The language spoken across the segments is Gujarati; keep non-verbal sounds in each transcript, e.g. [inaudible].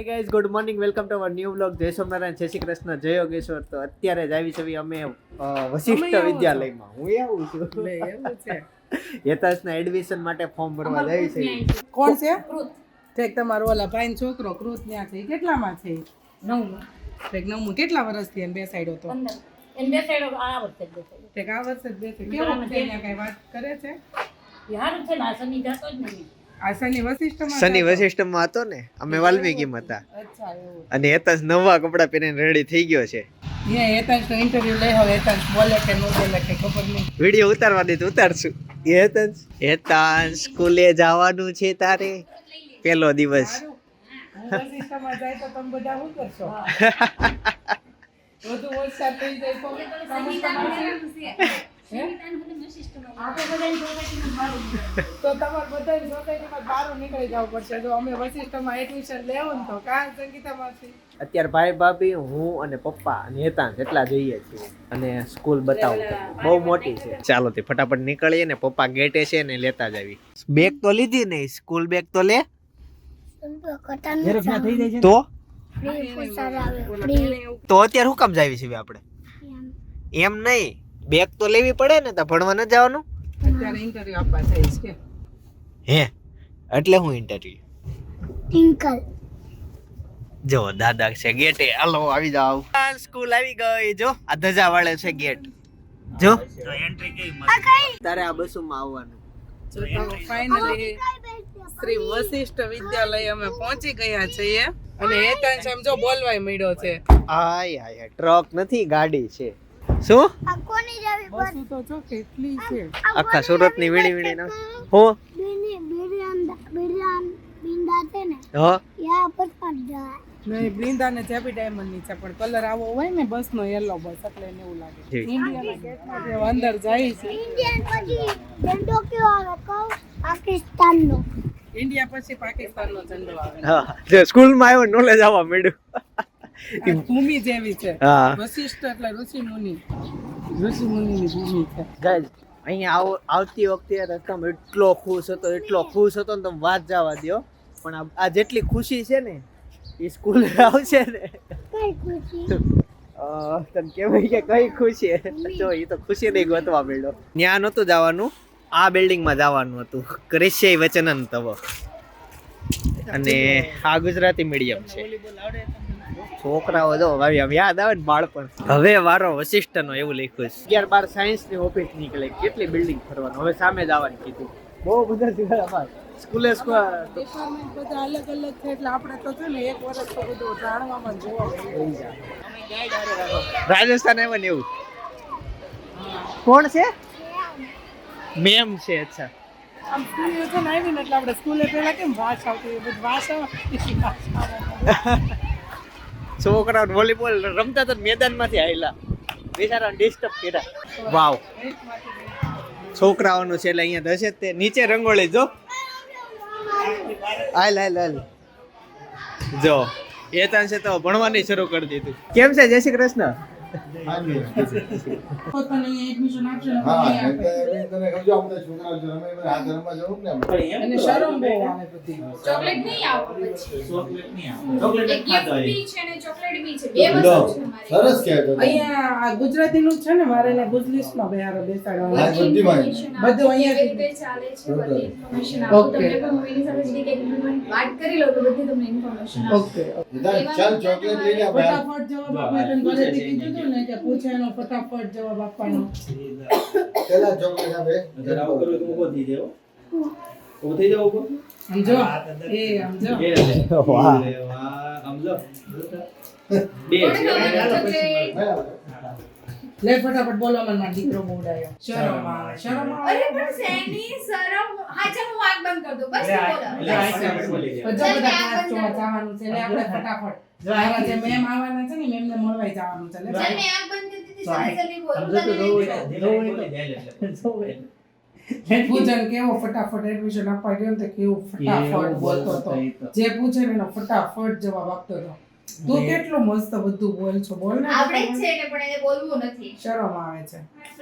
Hey guys good morning welcome to our new blog જય સોમનારાયણ જય શ્રી કૃષ્ણ જય યોગેશ્વર. તો અત્યારે જ આવી છે અમે વશિષ્ઠ? વિદ્યાલયમાં. હું આવું છું. લે, એવું છે. યથાશના એડમિશન માટે ફોર્મ ભરવા જાય છે. કોણ છે? ઠેક તમારો ઓલા ભાઈ છોકરો કૃત ન્યા છે. કેટલામાં છે? નવ નવમું ઠેક નવમું. કેટલા વર્ષથી બે બેસાડ્યો તો? એમ બે બેસાડ્યો આ વર્ષે જ ઠેક આ વર્ષે જ બેસે કેવું છે. કઈ વાત કરે છે? યાર છે ના સમી જતો જ નહીં. શનિ વશિષ્ઠમાં હતો ને અમે વાલ્મીકીમાં હતા. અચ્છા એવું અને યથાશ નવા કપડાં પહેરીને રેડી થઈ ગયો છે. વીડિયો ઉતારવા દે તો ઉતારશું. હેતાંશ? હેતાંશ સ્કૂલે જવાનું છે તારે? પહેલો દિવસ. જાય તો તમે બધા શું કરશો વધુ હોશિયાર થઈ જાય તો હે? તો તમારે બધા સોસાયટીમાં બહાર નીકળી જવું પડશે જો અમે વશિષ્ઠમાં એડમિશન લેવું ને તો કા સંગીતા અત્યારે ભાઈ ભાભી હું અને પપ્પા અને હેતાંશ એટલા જઈએ છીએ અને સ્કૂલ બતાવું બહુ મોટી છે ચાલો તે ફટાફટ નીકળીએ ને પપ્પા ગેટે છે ને લેતા જ આવી બેગ તો લીધી નહીં સ્કૂલ બેગ તો લે તો તો અત્યારે હું કામ જાવી છે આપણે એમ નહીં બેગ તો લેવી પડે ને તો ભણવા ન જવાનું? અત્યારે ઇન્ટરવ્યુ આપવા જઈશ કે? હે એટલે હું ઇન્ટરવ્યુ જો દાદા છે ગેટે. હાલો આવી જાવ સ્કૂલ આવી ગઈ. જો આ ધજા વાળે છે ગેટ. જો. તારે આ બસુમાં આવવાનું. જો તો ફાઇનલી શ્રી વશિષ્ઠ વિદ્યાલય અમે પહોંચી ગયા છીએ. અને હેતાંશ આમ જો બોલવાય મળ્યો છે. આય આય. ટ્રક નથી ગાડી છે. શું? બસું તો જો કેટલી છે. આખા સુરતની વીણી વીણી ના હો. હ નહીં બૃંદા ને જેપી ડાયમંડની છે પણ કલર આવો હોય ને બસ નો યલો બસ એટલે એને એવું લાગે. ઇન્ડિયાના ગેટમાં જે અંદર જાય છે. પાકિસ્તાનનો. ઇન્ડિયા પછી પાકિસ્તાન નો ઝંડો આવે. હા જો સ્કૂલમાં આવ્યો નોલેજ આવવા માંડ્યું. આ ભૂમિ જેવી છે. હા. વશિષ્ઠ એટલે ઋષિ મુનિ. ઋષિ મુનિ ની ભૂમિ છે. ગાઈઝ અહીંયા આવતી વખતે રસ્તામાં એટલો ખુશ હતો એટલો ખુશ હતો ને તમે વાત જવા દો પણ આ- જેટલી ખુશી છે ને એ સ્કૂલ આવશે ને. કઈ ખુશી? અ, તને કહેવાય કે કઈ ખુશી? જો એ તો ખુશી નહીં ગોતવા મળ્યો ત્યાં નહોતું જવાનું આ બિલ્ડિંગમાં જવાનું હતું. ક્રિશ્ય વચનન તવ અને આ ગુજરાતી મીડિયમ છે. છોકરાઓ જો ભાઈ આમ યાદ આવે ને બાળપણ. હવે વારો વશિષ્ઠનો એવું લખ્યું છે. અગિયાર બાર સાયન્સની ઓફિસ નીકળે. કેટલી બિલ્ડિંગ ફરવાનું? હવે સામે જ આવવાનું કીધું. બહુ બધા દિવસ સ્કૂલે ડિપાર્ટમેન્ટ બધા અલગ અલગ છે એટલે આપણે તો છે ને એક વર્ષ તો બધું જાણવામાં જોવા રાજસ્થાન આવ્યા ને એવું? કોણ છે? મેમ છે અચ્છા. આમ સ્કૂલે છે ને આવી એટલે આપણે સ્કૂલે પહેલા કેમ વાસ આવતી એ બધી વાસ આવે. [laughs] છોકરાઓ વોલીબોલ રમતા તો મેદાનમાંથી આવેલા બિચારા ડિસ્ટર્બ કર્યા. વાવ. છોકરાઓનું છે એટલે અહીંયા દશે તે. નીચે રંગોળી જો. હાલ હાલ હાલ. જો. એ છે તો ભણવાની શરૂ કરી દીધું. કેમ છે? જય શ્રી કૃષ્ણ. પોતાને એડમિશન આપશે ને હા એટલે તને સમજો આપણે છોકરા જો રમે હાથ રમવા જવું ને આપણે. શરમ બહુ આવે બધી. ચોકલેટ નહીં આપો પછી. એક gift બી છે ને ચોકલેટ બી છે. બે વસ્તુ છે મારી સરસ કહેતો અહીંયા આ ગુજરાતીનું જ છે ને મારે એને ગુજલીસમાં બેહારો બેસાડવાનું બધી કઈ ચાલે છે બધી information આપો. તમને પણ મૂવીની સાથે જરી કંઈક વાત કરી લો તો બધી તમને information ઓકે ચાલ ચોકલેટ લઈને ફટાફટ જવાબ તને કીધું હતું ને કે પૂછે એનો ફટાફટ જવાબ આપવાનો. પેલા ચોકલેટ આપે. સમજો? એ સમજો? કોને ખબર? ચોકલેટ બરાબર. લે ફટાફટ બોલો મને મારો દીકરો બોડાયો શરમ આવે શરમ આવે અરે પણ સેની શરમ હા ચાલ હું આગ બંધ કર દઉં. બસ બોલો. બધા બધા ક્લાસ જોવા જવાનું છે લે આપણે ફટાફટ. જે મેમ આવવાના છે ને મેમને મળવાય જવાનું છે લે. ચાલ મેં આંખ બંધ કરી દીધી જલ્દી જલ્દી બોલ. [laughs] પૂજન કેવો ફટાફટ એડમિશન આપવા ગયો ને તો ફટાફટ બોલતો હતો. જે પૂછે એનો ફટાફટ જવાબ આપતો હતો. તું કેટલું મસ્ત બધું બોલ છો બોલ ને. આપણે જ છે ને પણ એને બોલવું નથી. શરમ આવે છે.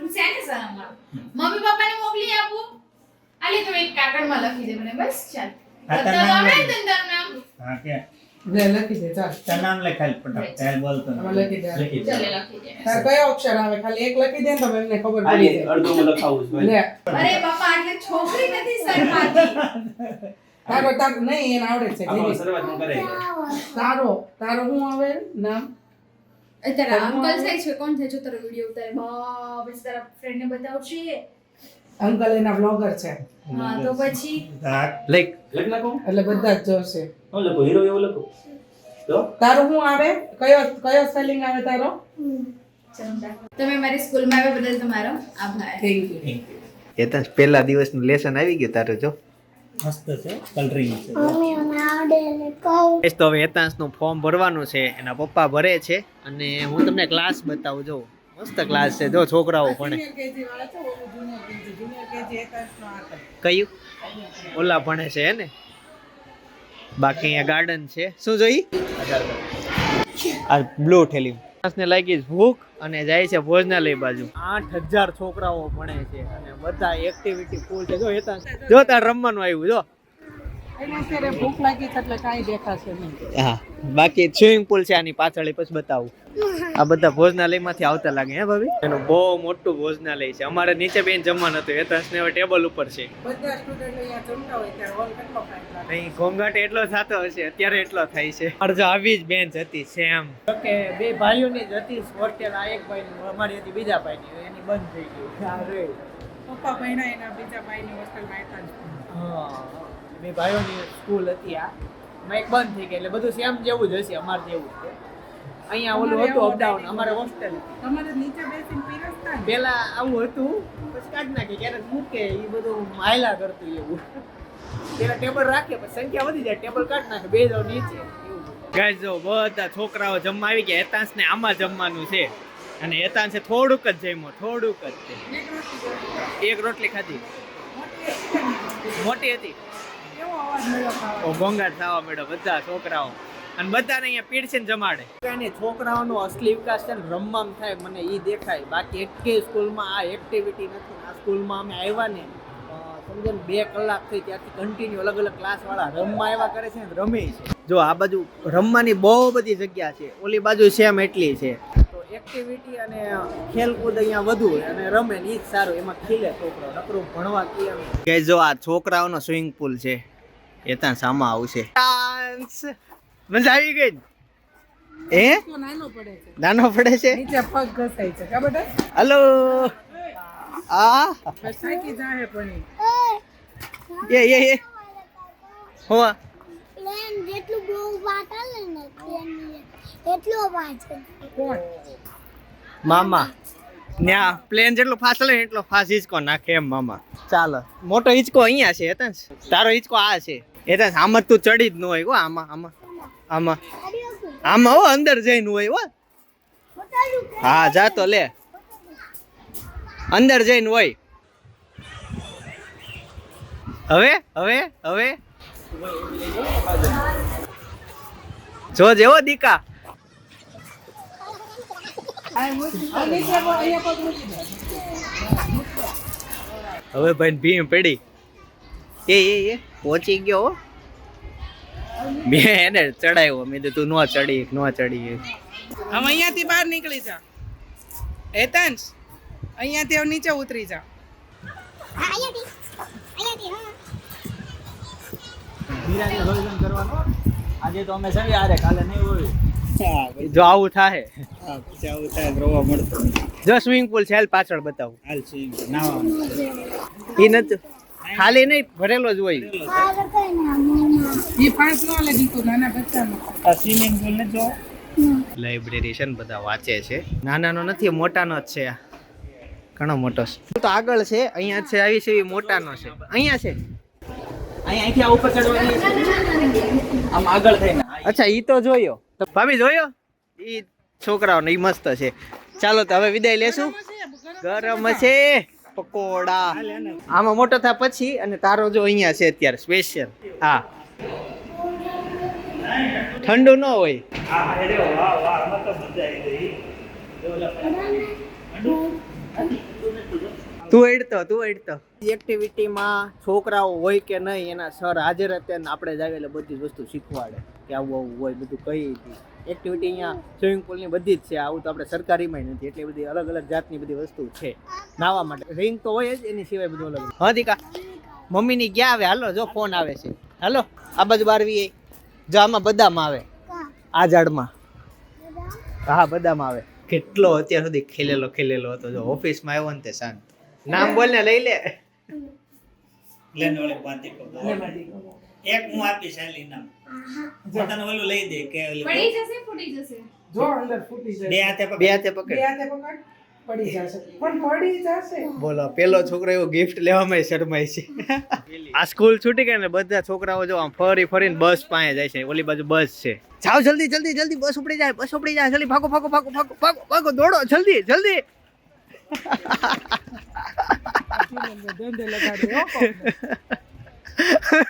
શેને શરમ આવે મમ્મી પપ્પાને મોકલી આપું. આલી તો એક કાગળમાં લખી દે મને. બસ ચાલ. હા, નામ આવડે તને તારું નામ લે લખી દે ચાલ. તારું નામ લખાય ફટાફટ. તારે બોલતો આમાં લખી દે. લખી દે. ચાલે લખી દે. તાર કયો અક્ષર આવે? ખાલી એક લખી દે ને તો એમને ખબર પડી જાય. અડધું લખાવું છે લે. અરે બાપા એટલે છોકરી નથી તારો તાર નહીં એને આવડે છે શરૂઆત હું તારો તારો હું આવે? નામ? અત્યારે અંકલ થાય છે કોણ થાય જો તારો વીડિયો ઉતારે બાપ પછી તારા ફ્રેન્ડ ને બતાવશે. અંકલ એના બ્લોગર છે. હા તો પછી? લાઈક લખ. નાખો એટલે બધા જ જોશે. હું લખો. હીરો એવો લખો. તો? તારો હું આવે? કયો કયો સ્પેલિંગ આવે તારો? તમે મારી સ્કૂલમાં આવ્યા બદલ તમારો આભાર. થેન્ક યુ એ તો પહેલા દિવસનું લેસન આવી ગયું તારું જો. મસ્ત છે. કલરિંગ છે. મમ્મી આવડે એ તો હવે હેતાંશનું ફોર્મ ભરવાનું છે. એના પપ્પા ભરે છે. અને હું તમને ક્લાસ બતાવું જો. મસ્ત ક્લાસ છે જો છોકરાઓ ભણે. કયું? ઓલા ભણે છે ને? બાકી અહીંયા ગાર્ડન છે. શું જોઈ? આ બ્લુ ઠેલી માણસને લાગી ભૂખ અને જાય છે ભોજનાલય બાજુ. આઠ હજાર છોકરાઓ ભણે છે અને બધા એક્ટિવિટી ફૂલ છે. જો હેતાંશ જો તાર રમવાનું આવ્યું, જો. અત્યારે ભૂખ લાગી છે એટલે કાંઈ દેખાશે નહીં. હા બાકી સ્વિમિંગ પુલ છે આની પાછળ પછી બતાવું. આ બધા ભોજનાલયમાંથી આવતા લાગે હે ભાભી? એનું બહુ મોટું ભોજનાલય છે. અમારે નીચે બેન જમવાનું હતું એ ને હવે ટેબલ ઉપર છે. બધા સ્ટુડન્ટ અહીંયા જમતા હોય ત્યારે હોલ કેટલો નહીં ઘોંઘાટ એટલો થતો હશે અત્યારે એટલો થાય છે. મારે જો આવી જ બેન્ચ હતી સેમ કે બે ભાઈઓની જ હતી હોસ્ટેલ આ એક ભાઈ અમારી હતી બીજા ભાઈની એની બંધ થઈ ગઈ. પપ્પા ભણ્યા એના બીજા ભાઈની હોસ્ટેલમાં હતા બે ભાઈઓની સ્કૂલ હતી આ. મેં એક બંધ થઈ ગઈ એટલે બધું સેમ જેવું જ હશે અમારે જેવું જ છે. અહીંયા ઓલું હતું અપડાઉન અમારે હોસ્ટેલ તમારે નીચે બેસીને પીરસતા પેલા આવું હતું પછી કાઢ નાખે ક્યારેક મૂકે એ બધું હાયલા કરતું એવું. પેલા ટેબલ રાખે પછી સંખ્યા વધી જાય ટેબલ કાઢ નાખે બે જાવ નીચે ગાઈઝ જો બધા છોકરાઓ જમવા આવી ગયા હેતાંશ ને આમાં જમવાનું છે. અને હેતાંશે થોડુંક જ જમ્યો થોડુંક જ એક રોટલી ખાધી. મોટી હતી. ગોંગાટ થવા મળ્યો બધા છોકરાઓ. અને બધાને અહીંયા પીરસીને જમાડે. અને છોકરાઓનો અસલી વિકાસ છે ને રમવામાં થાય મને એ દેખાય. બાકી એકેય સ્કૂલમાં આ એક્ટિવિટી નથી આ સ્કૂલમાં અમે આવ્યા ને સમજો ને બે કલાક થઈ ત્યારથી કન્ટિન્યુ અલગ અલગ ક્લાસવાળા રમવા આવ્યા કરે છે ને રમે છે. જો આ બાજુ રમવાની બહુ બધી જગ્યા છે ઓલી બાજુ સેમ એટલી છે. તો એક્ટિવિટી અને ખેલકૂદ અહીંયા વધુ અને રમે ને એ જ સારું એમાં ખીલે છોકરાઓ નકરું ભણવા કે જો આ છોકરાઓનો સ્વિમિંગ પુલ છે એ ત્યાં સામા આવશે ડાન્સ. મજા આવી ગઈ એ નાનો પડે છે નાનો પડે છે? નીચે પગ ઘસાય છે. ખબર છે? હલો. આ? ઘસાકી જાહે પણ એ. એ એ હો પ્લેન જેટલું બહુ વાત આલે ને પ્લેન એટલો વાત છે. કોણ? મામા. ન્યા પ્લેન જેટલો ફાસલે એટલો ફાસ્ટ હિંચકો નાખે એમ મામા. ચાલો મોટો હિંચકો અહીંયા છે તારો હિંચકો આ છે. હેતાંશ આમાં તું ચડી જ ન હોય હો, આમાં આમાં આમાં. આમાં હો, અંદર જઈને હોય હો. હા, જા તો લે. અંદર જઈને હોય. હવે હવે હવે. જો, જેવો દીકા. હવે ભાઈ ભીમ પડી. એ એ એ પહોંચી ગયો હો. મેં એને ચડાવ્યો. મેં તું ન ચડી ન ચડી. હવે અહીંયાથી બહાર નીકળી જા. હેતાંશ અહીંયાથી હવે નીચે ઉતરી જા. અહીંયાથી. હા. આજે તો અમે સવી આરે કાલે નહીં હોય. જો આવું થાય આવું થાય રોવા મળતું જો સ્વિમિંગ પુલ છે હાલ પાછળ બતાવું. હાલ સ્વિમિંગ નાવા એ નથી. ખાલી નહીં ભરેલો જ હોય. લાઇબ્રેરી છે ને બધા વાંચે છે. નાનાનો નથી મોટાનો જ છે આ. ઘણો મોટો છે. તો આગળ છે અહીંયા છે આવી છે એ મોટાનો છે. અહીંયા છે. અહીંયા અહીંથી આ ઉપર ચડવાની આમ આગળ થઈને. અચ્છા ઈ તો જોયો. તો ભાભી જોયો? ઈ છોકરાઓને ઈ મસ્ત છે. ચાલો તો હવે વિદાય લેશું. ગરમ છે. પકોડા. આમાં મોટો થયા પછી અને તારો જો અહીંયા છે અત્યારે સ્પેશિયલ હા. ઠંડુ ન હોય. તું એડતો તું એડતો એક્ટિવિટીમાં છોકરાઓ હોય કે નહીં એના સર હાજર હતા ને આપણે જ આવેલા બધી જ વસ્તુ શીખવાડે. કે આવું આવું હોય બધું કઈ હતી એક્ટિવિટી અહીંયા સ્વિમિંગ પુલની બધી જ છે. આવું તો આપણે સરકારીમાં નથી. એટલી બધી અલગ અલગ જાતની બધી વસ્તુ છે નાવા માટે. રિંગ તો હોય જ એની સિવાય બધું અલગ હા દીકા. મમ્મીની ક્યાં આવે? હાલો જો ફોન આવે છે. હાલો આ બાજુ બારવી જો આમાં બદામ આવે. આ ઝાડમાં. હા બદામ આવે. કેટલો અત્યાર સુધી ખેલેલો ખેલેલો હતો. જો ઓફિસમાં આવ્યો ને તે શાંત નામ બોલ ને લઈ લે. એક હું આપી હાલી નામ. પોતાનું ઓલું લઈ દે કે પડી જશે ફૂટી જશે? જો અંદર ફૂટી જશે. બે હાથે બે હાથે બે હાથે પકડ પડી જશે. પણ પડી જશે. બોલો પેલો છોકરો એવો ગિફ્ટ લેવામાં શરમાય છે. આ સ્કૂલ છૂટી ગઈ ને બધા છોકરાઓ જો આમ ફરી ફરીને બસ પાસે જાય છે. ઓલી બાજુ બસ છે. જાઓ જલ્દી જલ્દી જલ્દી બસ ઉપડી જાય બસ ઉપડી જાય. જલ્દી ભાગો ભાગો ભાગો ભાગો ભાગો ભાગો દોડો જલ્દી જલ્દી.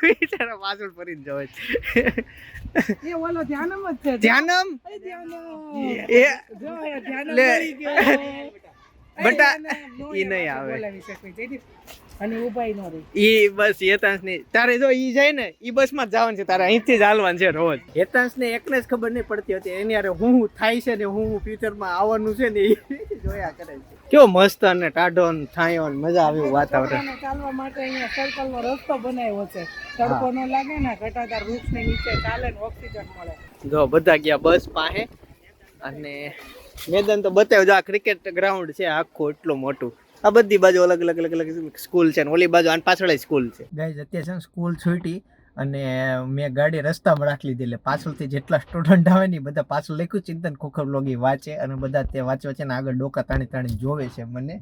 બિચારા પાછળ ફરીને જવે છે એ ઓલો ધ્યાનમ જ છે ધ્યાનમ એ ધ્યાનમ. એ એ. એ બટા, ઈ નહીં આવે. અને ઉપાય ન રહી. ઈ બસ હેતાંશની તારે જો ઈ જાય ને ઈ બસમાં જ જવાનું છે તારે અહીંથી જ હાલવાનું છે રોજ. હેતાંશ ને એકને જ ખબર નહીં પડતી હતી એની અરે હું હું થાય છે ને હું હું ફ્યુચરમાં આવવાનું છે ને એ [laughs] જોયા કરે છે. કેવો મસ્ત અને ટાઢો ને છાંયો ને મજા આવે વાતાવરણ. ચાલવા માટે અહીંયા સર્કલ નો રસ્તો બનાવ્યો છે. તડકો ન લાગે ને ઘટાદાર વૃક્ષની નીચે ચાલે ને ઓક્સિજન મળે. જો બધા ગયા બસ પાસે અને મેદાન તો બતાવ્યું જો આ ક્રિકેટ ગ્રાઉન્ડ છે આખું એટલું મોટું. આ બધી બાજુ અલગ અલગ અલગ અલગ સ્કૂલ છે ને ઓલી બાજુ આની પાછળ સ્કૂલ છે. ગાઈઝ અત્યારે છે સ્કૂલ છૂટી અને મેં ગાડી રસ્તામાં રાખી લીધી એટલે પાછળથી જેટલા સ્ટુડન્ટ આવે ને બધા પાછળ લખ્યું ચિંતન ખોખર લોગી વાંચે અને બધા તે વાંચવા છે ને આગળ ડોકા તાણી તાણી જોવે છે મને.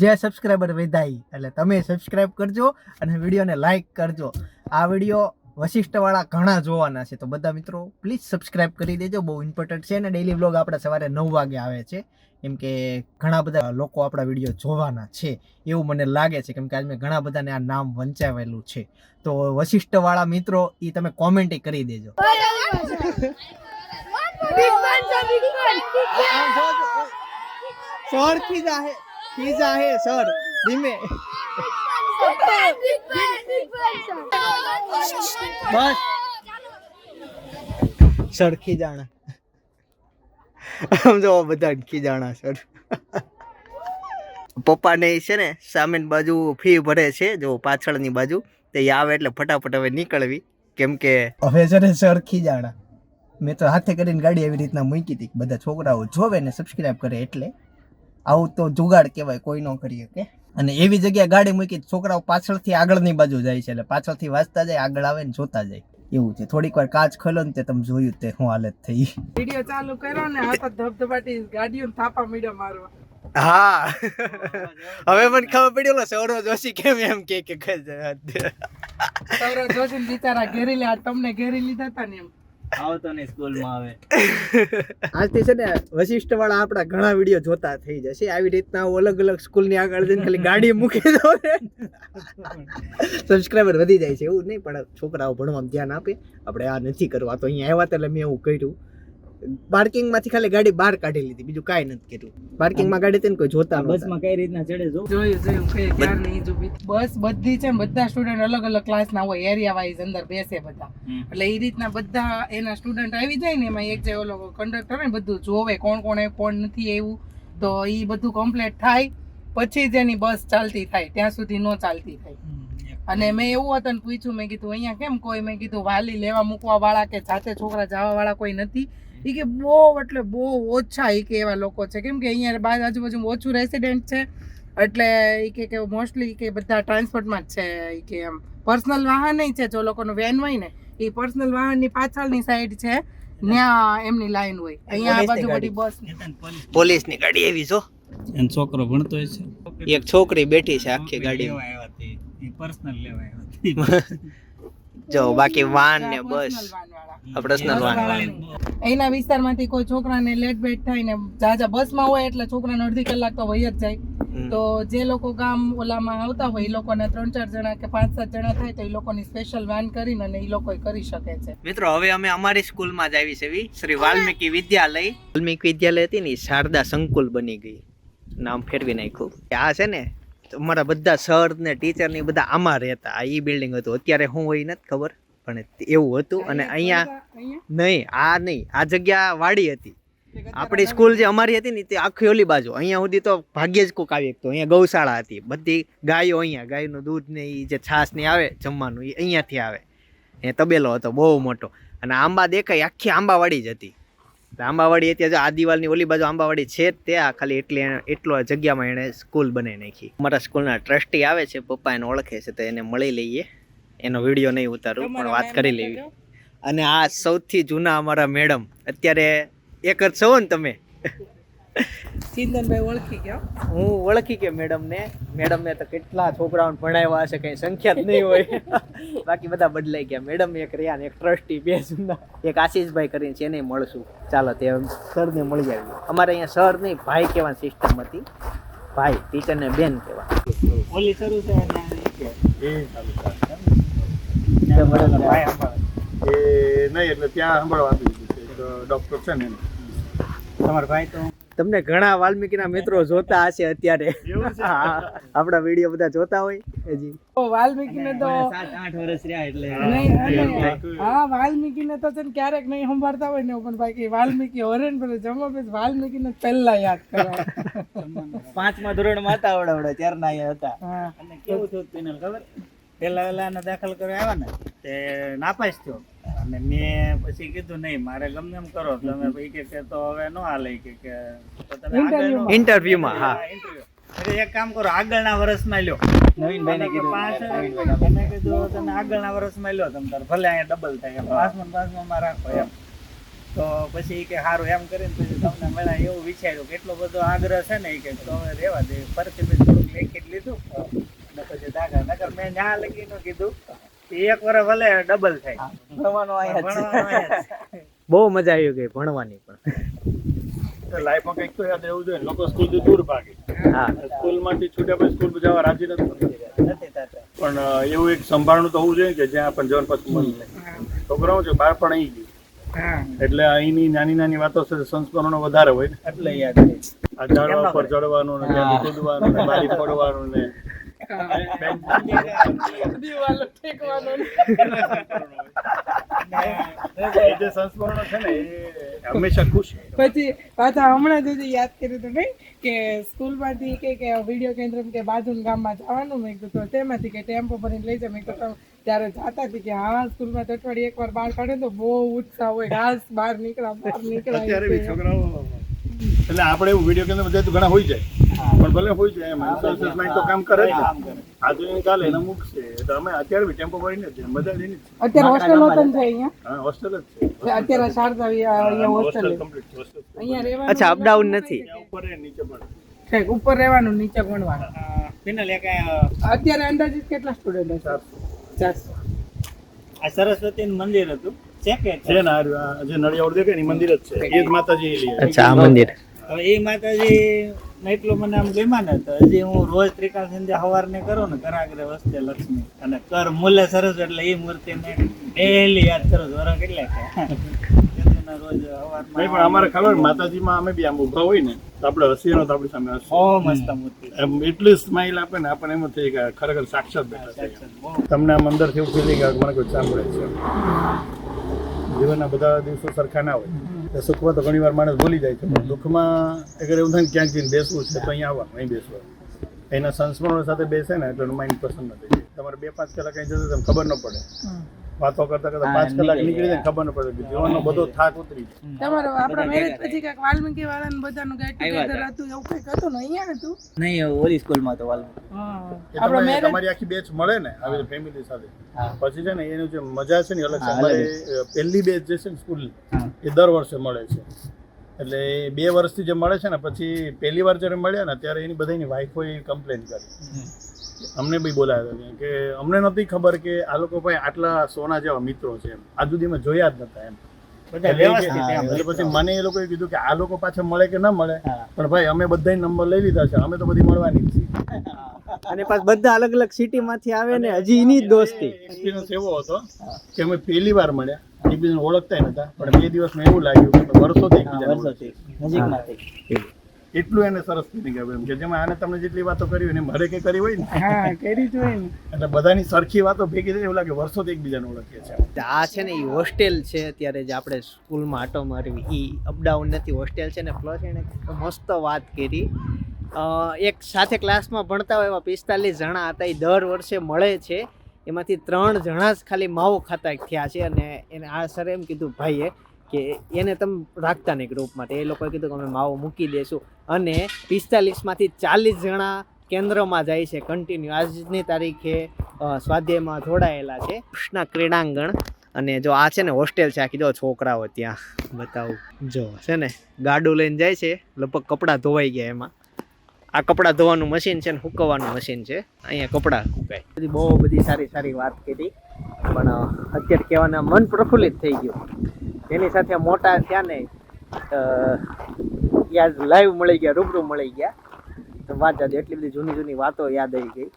જે સબસ્ક્રાઈબર વધાઈ, એટલે તમે સબસ્ક્રાઈબ કરજો અને વિડીયોને લાઈક કરજો. આ વીડિયો વશિષ્ઠવાળા ઘણા જોવાના છે. તો બધા મિત્રો પ્લીઝ સબસ્ક્રાઇબ કરી દેજો. બહુ ઇમ્પોર્ટન્ટ છે અને ડેઈલી વ્લોગ આપણે સવારે નવ વાગે આવે છે. કેમ કે ઘણા બધા લોકો આપણા વીડિયો જોવાના છે. એવું મને લાગે છે કેમ કે આજ મેં ઘણા બધાને આ નામ વંચાવેલું છે. તો વશિષ્ઠવાળા મિત્રો એ તમે કોમેન્ટ કરી દેજો. સર ખીજા હે ખીજા હે સર ધીમે. બસ. સર ખીજાણા સમજો બધા ખીજાણા સર પપ્પાને છે ને સામેની બાજુ ફી ભરે છે, જો પાછળની બાજુ, તે આવે એટલે ફટાફટ હવે નીકળવી. કેમ કે હવે છે ને સર ખીજાણા મેં તો હાથે કરીને ગાડી એવી રીતના મૂકી હતી, બધા છોકરાઓ જોવે ને સબસ્ક્રાઇબ કરે એટલે. આવું તો જુગાડ કહેવાય, કોઈ ન કરી શકે અને એવી જગ્યાએ ગાડી મૂકી છોકરાઓ પાછળથી આગળની બાજુ જાય છે, એટલે પાછળથી વાંચતા જાય, આગળ આવે ને જોતા જાય. એવું છે. થોડીક વાર કાચ ખોલો ને તે તમે જોયું તે શું હાલત થઈ. વીડિયો ચાલુ કર્યો ને આ તો ધબધબાટી ગાડીઓ થાપા મીડા મારવા. હા. હવે મને ખબર પડી ઓલો સૌરવ જોશી કેમ એમ કે કે સૌરવ જોશી બિચારા ઘેરી લે આ તમને ઘેરી લીધા હતા ને એમ. આવતો નહીં સ્કૂલમાં આવે આજથી છે ને વશિષ્ઠ વાળા આપણા ઘણા વીડિયો જોતા થઈ જશે. આવી રીતના અલગ અલગ અલગ સ્કૂલની આગળ જઈને ખાલી ગાડી મૂકી દો ને. સબસ્ક્રાઈબર વધી જાય છે એવું નહીં, પણ છોકરાઓ ભણવામાં ધ્યાન આપે. આપણે આ નથી કરવા, તો અહીંયા આવ્યા એટલે મેં એવું કર્યું. પાર્કિંગમાંથી ખાલી ગાડી બહાર કાઢી લીધી બીજું કાંઈ નથી કર્યું. પાર્કિંગમાં ગાડી તેને કોઈ જોતા. બસમાં કઈ રીતના ચડે જો? જોયું જોયું કઈ બસ. બધી છે બધા સ્ટુડન્ટ અલગ અલગ ક્લાસ ના હોય એરિયા વાઇઝ અંદર બેસે બધા. એટલે એ રીતના બધા એના સ્ટુડન્ટ આવી જાય ને એમાં એક જે ઓલો કંડક્ટર ને બધું જોવે કોણ કોણ આવ્યું કોણ નથી આવ્યું તો એ બધું કમ્પ્લીટ થાય પછી જ એની બસ ચાલતી થાય ત્યાં સુધી ન ચાલતી થાય. અને મેં એવું હતું પૂછ્યું મેં કીધું અહીંયા કેમ કોઈ? મેં કીધું વાલી લેવા મૂકવા વાળા કે સાથે છોકરા જવા વાળા કોઈ નથી. એ કે બહુ એટલે બહુ ઓછા એ કે એવા લોકો છે. કેમ કે અહીંયા બાર આજુબાજુ ઓછું રેસિડેન્ટ છે. એટલે એ કે કે મોસ્ટલી કે બધા ટ્રાન્સપોર્ટમાં જ છે એ કે એમ. પર્સનલ વાહન નહીં છે જો લોકોનું વેન હોય ને એ પર્સનલ વાહનની પાછળની સાઈડ છે. ત્યાં એમની લાઈન હોય. અહીંયા આ બાજુ બધી બસ પોલીસની ગાડી એવી છો એન છોકરો ભણતો છે. એક છોકરી બેઠી છે આખી ગાડી. પર્સનલ લેવા આવ્યા. [laughs] જો બાકી વાન ને બસ પર્સનલ વાન એના વિસ્તારમાંથી કોઈ છોકરાને લેટ બેટ થાય ને જાજા બસમાં હોય એટલે છોકરાને અડધી કલાક તો વહી જ જાય. તો જે લોકો ગામ ઓલામાં આવતા હોય એ લોકોને ત્રણ ચાર જણા કે પાંચ સાત જણા થાય તો એ લોકોની સ્પેશિયલ વાન કરીને અને એ લોકો કરી શકે છે. મિત્રો હવે અમે અમારી સ્કૂલમાં જ આવી છે એવી શ્રી વાલ્મીકી વિદ્યાલય. વાલ્મીકી વિદ્યાલય હતી ને શારદા સંકુલ બની ગઈ. નામ ફેરવી નાખ્યું. આ છે ને અમારા બધા સર ને ટીચર ને બધા આમાં રહેતા. આ ઈ બિલ્ડિંગ હતું. અત્યારે હું હોય નથી ખબર. પણ એવું હતું અને અહીંયા નહીં આ નહીં. આ જગ્યા વાડી હતી. આપણી સ્કૂલ જે અમારી હતી ને તે આખી ઓલી બાજુ. અહીંયા સુધી તો ભાગ્યે જ કોક આવી શકતો અહીંયા ગૌશાળા હતી. બધી ગાયો અહીંયા ગાયનું દૂધ ને એ જે છાસ ને આવે જમવાનું એ અહીંયાથી આવે. એ તબેલો હતો બહુ મોટો. અને આંબા દેખાય આખી આંબાવાડી જ હતી. તો આંબાવાડી અત્યારે જો આ દિવાલની ઓલી બાજુ આંબાવાડી છે જ તે આ ખાલી એટલી એટલો જગ્યામાં એણે સ્કૂલ બનાવી નાખી. અમારા સ્કૂલના ટ્રસ્ટી આવે છે પપ્પા એને ઓળખે છે તો એને મળી લઈએ. એનો વીડિયો નહીં ઉતારું પણ વાત કરી લેવી. અને આ સૌથી જૂના અમારા મેડમ. અત્યારે એક જ છો ને તમે? ચિંતનભાઈ ઓળખી ગયા. હું ઓળખી કે મેડમ ને મેડમ ને તો કેટલા છોકરાઓને ભણાવ્યા હશે કઈ સંખ્યા જ નહીં હોય. [laughs] બાકી બધા બદલાઈ ગયા. મેડમ એક રહ્યા ને એક ટ્રસ્ટી બે જૂના. એક આશીષભાઈ કરીને છે એને મળશું. ચાલો તે સર ને મળી આવી અમારે અહીંયા સર નહીં ભાઈ કહેવાની સિસ્ટમ હતી. ભાઈ ટીચર ને બેન કહેવા ઓલી શરૂ છે છે. એ. ભાઈ નહીં એટલે ત્યાં સંભાળવા આપી દીધું છે. છે ને. ભાઈ તો? તમને ઘણા વાલ્મીકીના મિત્રો જોતા હશે અત્યારે. હા આપણા વીડિયો બધા જોતા હોય હજી વાલ્મીકીને તો સાત આઠ વર્ષ રહ્યા એટલે હા વાલ્મીકીને તો છે ને ક્યારેક નહીં સંભાળતા હોય ને પણ બાકી વાલ્મીકી હોરેન પર જમો પછી વાલ્મીકીને પહેલા યાદ કરવા પાંચમા ધોરણમાં હતા આવડા ત્યારના અહીંયા હતા. અને કેવું થયું ખબર? પેલા વેલા એને દાખલ કરવા આવ્યા ને તે નાપાસ થયો. અને મેં પછી કીધું નહીં મારે ગમે એમ કરો તમે પછી કે કે તો હવે ન હાલે કે કે તો તમે ઇન્ટરવ્યુમાં હા. એટલે એક કામ કરો આગળના વર્ષમાં લ્યો. નવીનભાઈને કીધું, પાંચ તમે કીધું. તમે આગળના વર્ષમાં લ્યો તમે તાર ભલે અહીંયા ડબલ થાય એમ. પાંચમાં પાંચમાં માં રાખો એમ. તો પછી કે સારું એમ કરીને પછી તમને મળ્યા એવું વિચાર્યું કે એટલો બધો આગ્રહ છે ને કે તો હવે રહેવા દે. ફરીથી મેં થોડુંક લેખિત લીધું. નકર મેં ન્યા લગીનું કીધું. એક વર્ષ ભલે ડબલ થાય. ભણવાનું અહીંયા બહુ મજા આવી ગઈ ભણવાની પણ. લાઈફમાં કંઈક તો યાદ રહેવું જોઈએ. લોકો સ્કૂલથી દૂર ભાગે. સ્કૂલમાંથી છૂટ્યા પછી સ્કૂલ જવા રાજી નથી થતા. નથી થતા. પણ એવું એક સંભાળનું તો હોવું જોઈએ કે જ્યાં પણ જવાનું પછી મન છોકરાઓ છે બાળપણ અહીં ગયું. એટલે અહીંની નાની નાની વાતો છે સંસ્કરણો વધારે હોય ને. એટલે યાદ. આ ઝાડવા પર ચડવાનું ને કૂદવાનું ને બારી પડવાનું ને દિવાલો ઠેકવાનો. જે સ્કૂલમાંથી કે વીડિયો કેન્દ્ર કે બાજુના ગામમાં જવાનું મેં કીધું તેમાંથી કે ટેમ્પો ભરીને લઈ જાય મેં કીધું ત્યારે જાતા કે હા, સ્કૂલમાં તો અઠવાડિયે એકવાર બહાર કાઢે તો બહુ ઉત્સાહ હોય ઘાસ બહાર નીકળ્યા બહાર નીકળ્યા છોકરાઓ એટલે આપણે એવું વીડિયો કેન્દ્ર બધા ઘણા હોય જાય. પણ ભલે હોય જાય એમ સર્વિસ માઇન્ડ તો કામ કરે જ આજે કાલે તો મુખ છે તો અમે અત્યારે બી ટેમ્પો ભરીને જ. મજા એની છે. અત્યારે હોસ્ટેલ ઓપન છે અહીંયા? હા હોસ્ટેલ જ છે. અત્યારે શારદા અહીંયા હોસ્ટેલ કમ્પ્લીટ હોસ્ટેલ અહીંયા રહેવાનું અચ્છા અપડાઉન નથી. ઉપર નીચે પણ. ઉપર રહેવાનું નીચે ભણવાનું. ફિનલ એક અત્યારે અંદાજિત કેટલા સ્ટુડન્ટ છે 400 400 આ સરસ્વતીનું મંદિર હતું. છે કે છે ને જે નળિયાવડ દેખાય ને મંદિર જ છે. એ જ માતાજી અચ્છા આ મંદિર. હવે એ માતાજી ને એટલું મને આમ ગમ્યા ને તો હજી હું રોજ ત્રિકાળ સંધ્યા હવારને કરું ને કરાગરે વસ્તે લક્ષ્મી. અને કર મૂલે સરસ એટલે એ મૂર્તિને ડેલી યાદ કરું વરસ કેટલા રોજ નહીં પણ અમારે ખબર માતાજીમાં અમે બી આમ ઊભા હોય ને તો આપણે હસીએ તો આપણી સામે હસી મસ્ત મૂર્તિ એમ એટલી સ્માઇલ આપે ને આપણને એમ થઈ કે ખરેખર સાક્ષાત બેઠા છે. તમને આમ અંદરથી એવું ફીલિંગ આવે મને કોઈ સાંભળે છે. જીવનના બધા દિવસો સરખા ના હોય. સુખમાં તો ઘણી વાર માણસ ભૂલી જાય છે પણ દુઃખમાં અગર એવું થાય ને ક્યાંક જઈને બેસવું છે તો અહીંયા આવવાનું અહીં બેસવાનું. એના સંસ્મરણો સાથે બેસે ને એટલે માઇન્ડ પસંદ નથી તમારે બે પાંચ કલાક અહીં જશે તમને ખબર ન પડે. વાતો કરતા કરતા પાંચ કલાક નીકળી જાય ખબર ન પડે કે જીવનનો બધો થાક ઉતરી જાય તમારો આપણા મેરેજ પછી કાંઈક વાલ્મીકી વાળાને બધાનું ગેટ ટુગેધર હતું એવું કંઈક હતું ને? અહીંયા હતું? નહીં ઓલી સ્કૂલમાં તો વાલ્મીકી. હા આપણો મેરેજ તમારી આખી બેચ મળે ને આવી ફેમિલી સાથે. પછી છે ને એનું જે મજા છે ને અલગ છે. અમારે પહેલી બેચ જે છે ને સ્કૂલની એ દર વર્ષે મળે છે. એટલે એ બે વર્ષથી જે મળે છે ને પછી પહેલી વાર જ્યારે મળ્યા ને ત્યારે એની બધાની વાઈફોએ કમ્પ્લેન કરી. અમને બી બોલાવ્યા હતા કે અમને નહોતી ખબર કે આ લોકો ભાઈ આટલા સોના જેવા મિત્રો છે એમ. આજ સુધી અમે જોયા જ નતા એમ. એટલે પછી મને એ લોકોએ કીધું કે આ લોકો પાછા મળે કે ના મળે પણ ભાઈ અમે બધા નંબર લઈ લીધા છે અમે તો બધી મળવાની જ છીએ. અને પાછ બધા અલગ અલગ સિટી માંથી આવે ને હજી એની જ દોસ્તી. એક્સપિરિયન્સ એવો હતો કે અમે પહેલી વાર મળ્યા. એકબીજાને ઓળખતા નતા પણ બે દિવસમાં એવું લાગ્યું કે વર્ષોથી એકબીજાને વર્ષોથી નજીકમાંથી. ઓળખીએ. એટલું એને સરસ ફિલિંગ આવે એમ કે જેમાં આને તમને જેટલી વાતો કરી હોય ને મારે કંઈ કરી હોય ને. હા કરી હોય ને. એટલે બધાની સરખી વાતો ભેગી થઈ એવું લાગે વર્ષોથી એકબીજાને ઓળખીએ છીએ આ છે ને એ હોસ્ટેલ છે અત્યારે જે આપણે સ્કૂલમાં આટો મારવી એ અપડાઉન નથી હોસ્ટેલ છે ને પ્લસ એને મસ્ત વાત કરી. એક સાથે ક્લાસમાં ભણતા હોય એવા પિસ્તાલીસ જણા હતા એ દર વર્ષે મળે છે. એમાંથી ત્રણ જણા જ ખાલી માવો ખાતા થયા છે અને એને આ સરે એમ કીધું ભાઈએ કે એને તમે રાખતા નહીં ગ્રુપ માટે. એ લોકોએ કીધું કે અમે માવો મૂકી દઈશું અને પિસ્તાલીસમાંથી ચાલીસ જણા કેન્દ્રમાં જાય છે. કન્ટિન્યુ આજની તારીખે સ્વાધ્યાયમાં જોડાયેલા છે. કૃષ્ણ ક્રીડાંગણ. અને જો આ છે ને હોસ્ટેલ છે, આખી જો છોકરાઓ ત્યાં. બતાવું. જો, છે ને, ગાડું લઈને જાય છે. લગભગ કપડાં ધોવાઈ ગયા એમાં. આ કપડાં ધોવાનું મશીન છે ને હુકવવાનું મશીન છે. અહીંયા કપડાં સુકાય બધી બહુ બધી સારી સારી વાત કરી પણ અત્યારે કહેવાના મન પ્રફુલ્લિત થઈ ગયું. તેની સાથે મોટા થયા ને યાદ લાઈવ મળી ગયા, રૂબરૂ મળી ગયા. તો વાત જાજો, એટલી બધી જૂની જૂની વાતો યાદ આવી ગઈ.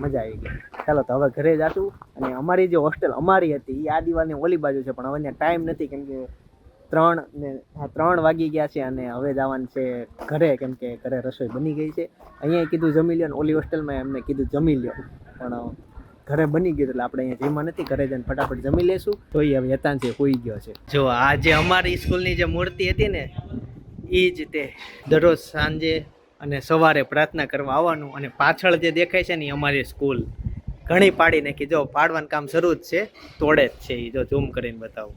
મજા આવી ગઈ. ચાલો, તો હવે ઘરે જાતું અને અમારી જે હોસ્ટેલ અમારી હતી એ આ ઓલી બાજુ છે, પણ હવે ત્યાં ટાઈમ નથી, કેમ કે ત્રણ ને, હા, ત્રણ વાગી ગયા છે અને હવે જવાનું છે ઘરે, કેમ કે ઘરે રસોઈ બની ગઈ છે. અહીંયા કીધું જમી લ્યો ને, ઓલી હોસ્ટેલમાં એમને કીધું જમી લ્યો. પણ ઘરે બની ગયું એટલે આપણે અહીંયા જમવા નથી, ઘરે જઈને ફટાફટ જમી લેશું તો એ હવે યતાંશે હોઈ ગયો છે. જો, આ જે અમારી સ્કૂલની જે મૂર્તિ હતી ને એ જ તે દરરોજ સાંજે અને સવારે પ્રાર્થના કરવા આવવાનું અને પાછળ જે દેખાય છે ને એ અમારી સ્કૂલ. ઘણી પાડી નાખી જો, પાડવાનું કામ શરૂ જ છે, તોડે જ છે એ જો ઝૂમ કરીને બતાવું.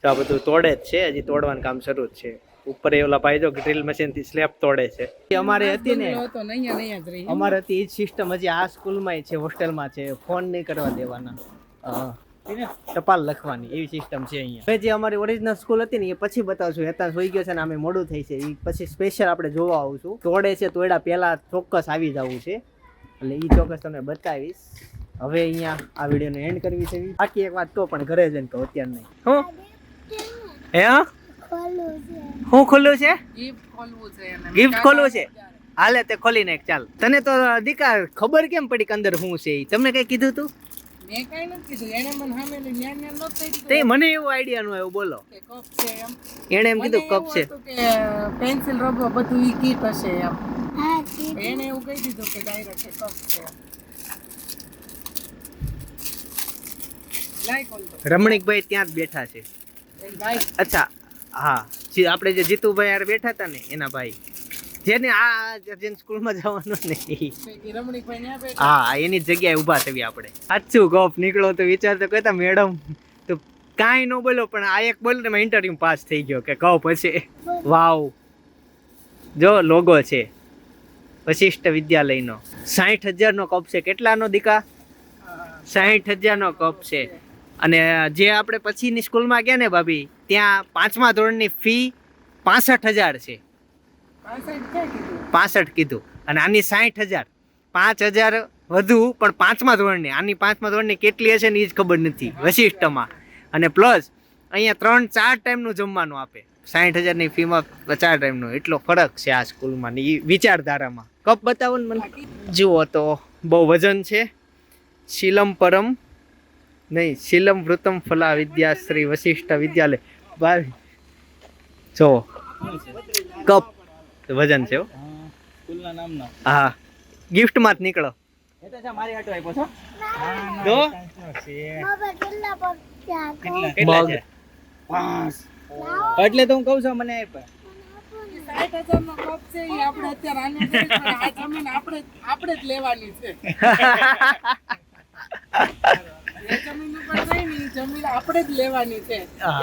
તો આ બધું તોડે જ છે, હજી તોડવાનું કામ શરૂ જ છે. ઉપર એ ઓલા ભાઈ જો ડ્રીલ મશીનથી સ્લેબ તોડે છે. એ અમારે હતી ને તો અમારે હતી એ સિસ્ટમ હજી આ સ્કૂલમાં છે હોસ્ટેલમાં છે ફોન નહીં કરવા દેવાના. ટપાલ લખવાની એવી સિસ્ટમ છે અહીંયા. હવે જે અમારી ઓરિજિનલ સ્કૂલ હતી ને એ પછી બતાવશું. હેતા સોઈ ગયો છે ને અમે મોડું થઈ છે. એ પછી સ્પેશિયલ આપણે જોવા આવશું. તોડે છે તોડા પહેલા ચોક્કસ આવી જવું છે. એટલે એ ચોક્કસ તમને બતાવીશ. હવે અહીંયા આ વિડીયોને એન્ડ કરવી છે. બાકી એક વાત તો પણ ઘરે જઈને કહું અત્યારે નહીં. હું હે? હા? ખોલું છે શું ખુલ્લું છે? ગિફ્ટ ખોલવું છે એને. ગિફ્ટ ખોલવું છે? હાલે તે ખોલી નાખ ચાલ. તને તો દીકા ખબર કેમ પડી કે અંદર શું છે એ તમને કઈ કીધું તું? મેં કઈ નથી કીધું. એને મને સામે લઈ ન્યા ન્યા નહોતું થઈ તે મને એવું આઈડિયા નું આવ્યું બોલો. કે એમ. એણે એમ કીધું કપ છે. પેન્સિલ રબર બધું ઈ કીટ હશે એમ. એને એવું કહી દીધું કે ડાયરેક્ટ કપ છે લાઈ ખોલ દો રમણીકભાઈ ત્યાં જ બેઠા છે. એ અચ્છા હા આપણે જે જીતુભાઈ યાર બેઠા હતા ને એના ભાઈ, જેને આ જેન સ્કૂલમાં જવાનું ને હા એની જગ્યાએ ઊભા થવી આપણે. સાચું ગપ, નીકળો તો વિચાર તો કહેતા મેડમ, તો કાંઈ ન બોલો, પણ આ એક બોલ ને ઇન્ટરવ્યુ પાસ થઈ ગયો. કે કહો પછી. વાવ. જો લોગો છે. વશિષ્ઠ વિદ્યાલયનો. સાઠ હજારનો કપ છે. કેટલાનો, દીકા? સાઠ હજારનો કપ છે. અને જે આપણે પછીની સ્કૂલમાં ગયા ને ભાભી ત્યાં પાંચમા ધોરણની ફી પાસઠ હજાર છે. પાસઠ કીધું? અને આની સાઠ હજાર. પાંચ હજાર વધુ પણ પાંચમા ધોરણની. આની પાંચમા ધોરણની કેટલી હશે ને એ જ ખબર નથી વશિષ્ઠમાં. અને પ્લસ અહીંયા ત્રણ ચાર ટાઈમનું જમવાનું આપે. સાઠ હજારની ફીમાં ચાર ટાઈમનું. એટલો ફરક છે આ સ્કૂલમાં ને એ વિચારધારામાં. કપ બતાવો ને મને. જુઓ તો બહુ વજન છે. શીલમ પરમ નહીં શીલમ વૃતમ ફલા વિદ્યા શ્રી વશિષ્ઠ વિદ્યાલય. બાર જો. કપ. વજન છે હો. સ્કૂલના નામનો હા. ગિફ્ટમાં જ નીકળો. એ તો જા. મારી હાટુ આપ્યો છો જો. કેટલા? પાંચ એટલે તો હું કહું છું મને આપ્યા સાઠ હજાર નો કપ છે એ આપણે અત્યારે આને લઈ પણ આ જમીન આપણે આપણે જ લેવાની છે. [laughs] એ જમીન ઉપર નહીં ને ઈ જમીન આપણે જ લેવાની છે.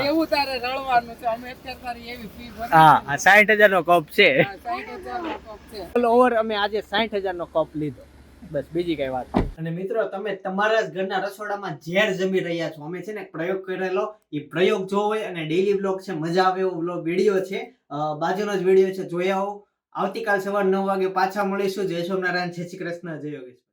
એવું તારે રળવાનું છે. અમે અત્યારે તારી એવી ફી હા આ સાઠ હજારનો કપ છે. સાઠ હજાર નો કપ છે. ઓવર અમે આજે સાઠ હજારનો કપ લીધો. બસ બીજી કઈ વાત અને મિત્રો તમે તમારા જ ઘરના રસોડામાં ઝેર જમી રહ્યા છો. અમે છે ને પ્રયોગ કરેલો. એ પ્રયોગ જોવો હોય અને ડેઈલી બ્લોગ છે મજા આવે એવો બ્લોગ વીડિયો છે. બાજુનો જ વીડિયો છે જોયા હો આવતીકાલ સવાર નવ વાગે પાછા મળીશું. જય સોમનારાયણ જય શ્રી કૃષ્ણ જય યોગેશ